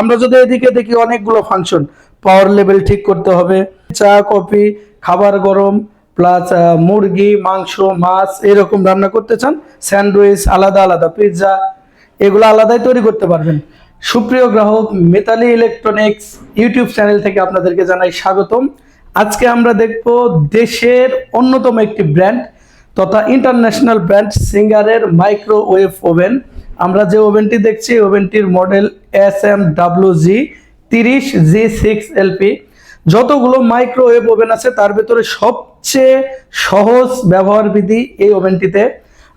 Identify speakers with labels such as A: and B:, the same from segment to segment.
A: আমরা যদি এদিকে দেখি অনেকগুলো ফাংশন পাওয়ার লেভেল ঠিক করতে হবে, চা, কফি, খাবার গরম প্লাস মুরগি, মাংস, মাছ, এরকম রান্না করতে চান, স্যান্ডউইচ, আলাদা আলাদা, পিৎজা, এগুলো আলাদাই তৈরি করতে পারবেন। সুপ্রিয় গ্রাহক, মেতালি ইলেকট্রনিক্স ইউটিউব চ্যানেল থেকে আপনাদেরকে জানাই স্বাগতম। আজকে আমরা দেখব দেশের অন্যতম একটি ব্র্যান্ড তথা ইন্টারন্যাশনাল ব্র্যান্ড সিঙ্গারের মাইক্রোওয়েভ ওভেন আমরা যে ওভেনটি দেখছি, ওভেনটির model S M W G তিরিশ জি সিক্স এলপি যতগুলো মাইক্রোওয়েভ ওভেন আছে, তার ভেতরে সবচেয়ে সহজ ব্যবহার বিধি এই ওভেনটিতে।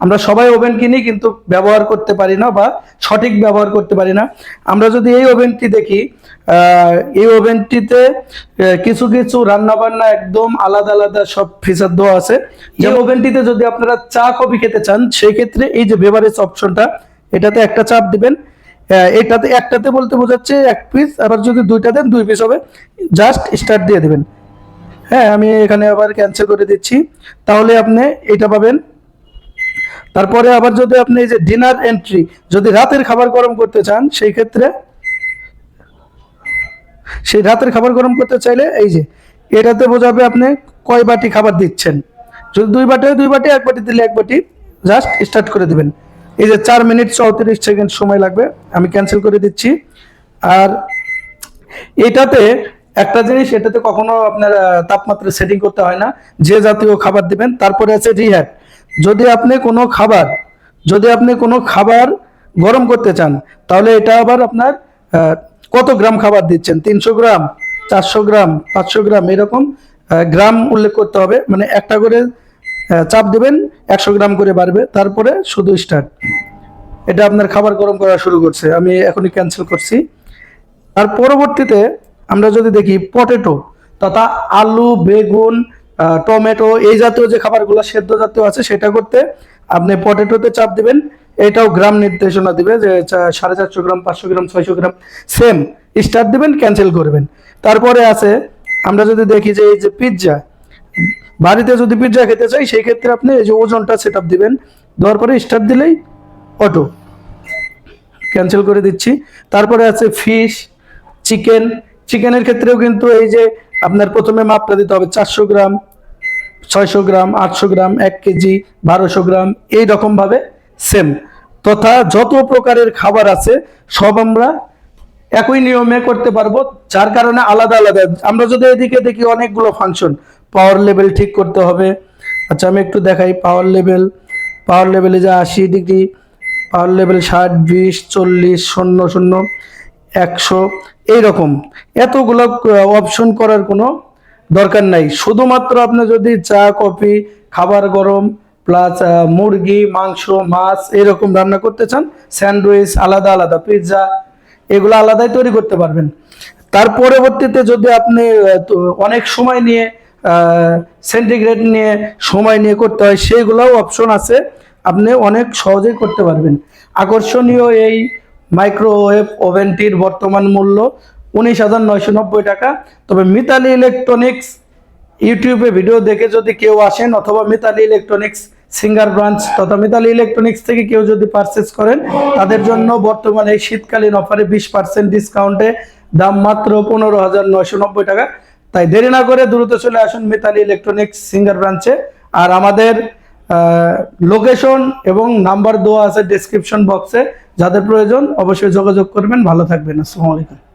A: আমরা সবাই ওভেন কিনি, কিন্তু ব্যবহার করতে পারি না বা সঠিক ব্যবহার করতে পারি না। আমরা যদি এই ওভেনটি দেখি এই ওভেনটিতে কিছু কিছু রান্না বান্না একদম আলাদা আলাদা সব ফিচার দেওয়া আছে। যে ওভেনটিতে যদি আপনারা চা কফি খেতে চান, সেই ক্ষেত্রে এই যে বেভারেজ অপশনটা এটাতে একটা চাপ দিবেন। এটাতে একটাতে বলতে বোঝাচ্ছে এক পিস আবার যদি দুইটা দেন, দুই পিস হবে। জাস্ট স্টার্ট দিয়ে দেবেন। হ্যাঁ আমি এখানে আবার ক্যান্সেল করে দিচ্ছি। তাহলে আপনি এটা পাবেন। তারপরে আবার যদি আপনি এই যে ডিনার এন্ট্রি যদি রাতের খাবার গরম করতে চান, সেই ক্ষেত্রে সেই রাতের খাবার গরম করতে চাইলে এই যে, এটাতে বোঝাবে আপনি কয় বাটি খাবার দিচ্ছেন। যদি দুই বাটি দুই বাটি, এক বাটি দিলে এক বাটি। জাস্ট স্টার্ট করে দিবেন। এই যে চার মিনিট চৌত্রিশ সেকেন্ড সময় লাগবে, আমি ক্যান্সেল করে দিচ্ছি। আর এটাতে একটা জিনিস, এটাতে কখনো আপনার তাপমাত্রা সেটিং করতে হয় না। যে জাতীয় খাবার দিবেন, তারপরে আছে রিহ্যাব যদি আপনি কোনো খাবার, যদি আপনি কোনো খাবার গরম করতে চান, তাহলে এটা আবার আপনার কত গ্রাম খাবার দিচ্ছেন? তিনশো গ্রাম, চারশো গ্রাম, পাঁচশো গ্রাম, এরকম গ্রাম উল্লেখ করতে হবে। মানে একটা করে চাপ দেবেন, একশো গ্রাম করে বাড়বে, তারপরে শুধু স্টার্ট এটা আপনার খাবার গরম করা শুরু করছে, আমি এখনই ক্যান্সেল করছি। আর পরবর্তীতে আমরা যদি দেখি পটেটো তথা আলু, বেগুন টমেটো, এই জাতীয় যে খাবারগুলো সেদ্ধ জাতীয় আছে, সেটা করতে আপনি পটেটোতে চাপ দিবেন। এটাও গ্রাম নির্দেশনা দিবে যে সাড়ে চারশো গ্রাম, পাঁচশো গ্রাম, ছয়শো গ্রাম সেম স্টার্ট দিবেন ক্যান্সেল করবেন। তারপরে আছে, আমরা যদি দেখি যে এই যে পিৎজা বাড়িতে যদি পিৎজা খেতে চাই, সেই ক্ষেত্রে আপনি এই যে ওজনটা সেট আপ দিবেন। দেওয়ার পরে স্টার্ট দিলেই অটো ক্যান্সেল করে দিচ্ছি। তারপরে আছে ফিশ চিকেন চিকেনের ক্ষেত্রেও কিন্তু এই যে আপনার প্রথমে মাপটা দিতে হবে, চারশো গ্রাম, ছয়শো গ্রাম, আটশো গ্রাম, এক কেজি, বারোশো গ্রাম, এই রকমভাবে সেম তথা যত প্রকারের খাবার আছে, সব আমরা একই নিয়মে করতে পারব, যার কারণে আলাদা আলাদা। আমরা যদি এদিকে দেখি, অনেকগুলো ফাংশন পাওয়ার লেভেল ঠিক করতে হবে। আচ্ছা আমি একটু দেখাই পাওয়ার লেভেল পাওয়ার লেভেলে যা আশি ডিগ্রি পাওয়ার লেভেল ষাট, বিশ, চল্লিশ, শূন্য শূন্য, একশো, এইরকম। এতগুলো অপশন করার কোনো দরকার নাই। শুধুমাত্র আপনি যদি চা, কফি, খাবার গরম প্লাস মুরগি, মাংস, মাছ এরকম রান্না করতে চান, স্যান্ডউইচ, আলাদা আলাদা, পিৎজা, এগুলো আলাদাই তৈরি করতে পারবেন। তার পরবর্তীতে যদি আপনি অনেক সময় নিয়ে সেন্টিগ্রেড নিয়ে, সময় নিয়ে করতে হয়, সেইগুলোও অপশন আছে। আপনি অনেক সহজেই করতে পারবেন। আকর্ষণীয় এই মাইক্রোওয়েভ ওভেনটির বর্তমান মূল্য উনিশ হাজার নয়শো নব্বই টাকা। তবে মিতালি ইলেকট্রনিক্স ইউটিউবে ভিডিও দেখে যদি কেউ আসেন অথবা মিতালি ইলেকট্রনিক্স সিঙ্গার ব্রাঞ্চ তথা মিতালি ইলেকট্রনিক্স থেকে কেউ যদি পারচেস করেন, তাদের জন্য বর্তমানে এই শীতকালীন অফারে বিশ পার্সেন্ট ডিসকাউন্টে দাম মাত্র পনেরো হাজার নয়শো নব্বই টাকা। তাই দেরি না করে দ্রুত চলে আসুন মিতালি ইলেকট্রনিক্স সিঙ্গার ব্রাঞ্চে আর আমাদের লোকেশন এবং নাম্বার দেওয়া আছে ডিসক্রিপশন বক্সে যাদের প্রয়োজন অবশ্যই যোগাযোগ করবেন। ভালো থাকবেন। আসসালামু আলাইকুম।